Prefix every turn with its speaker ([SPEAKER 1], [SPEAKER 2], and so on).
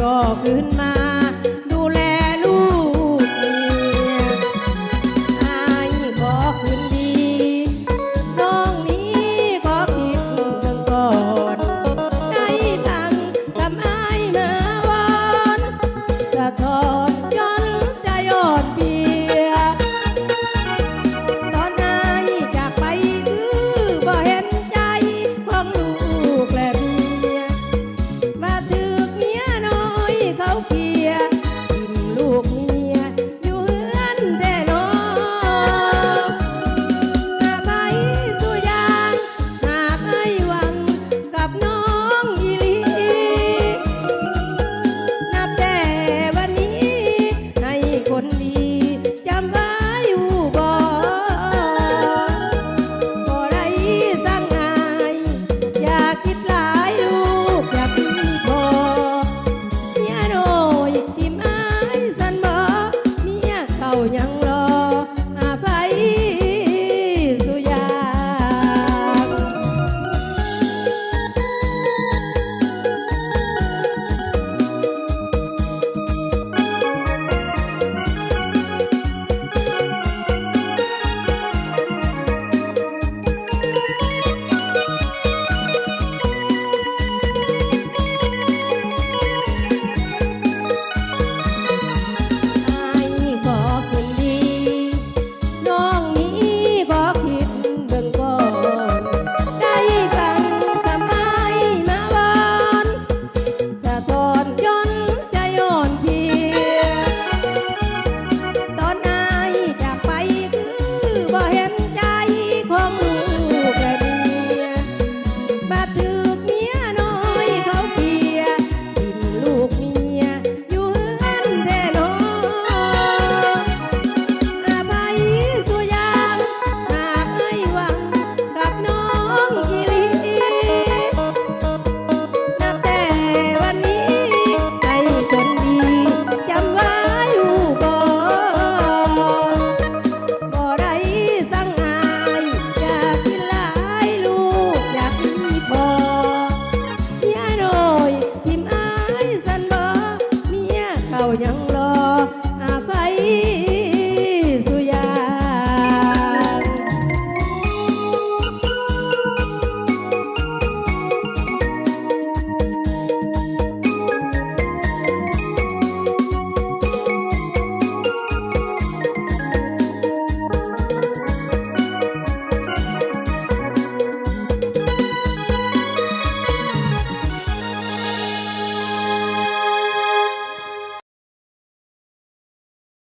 [SPEAKER 1] บ่ขึ้นมาดูแลลูกเมียอายขอคืนดี น้องนี้ขอคิดเบื้องก่อนได้สั่งทำบอายมาวอนสะทอน 老杨。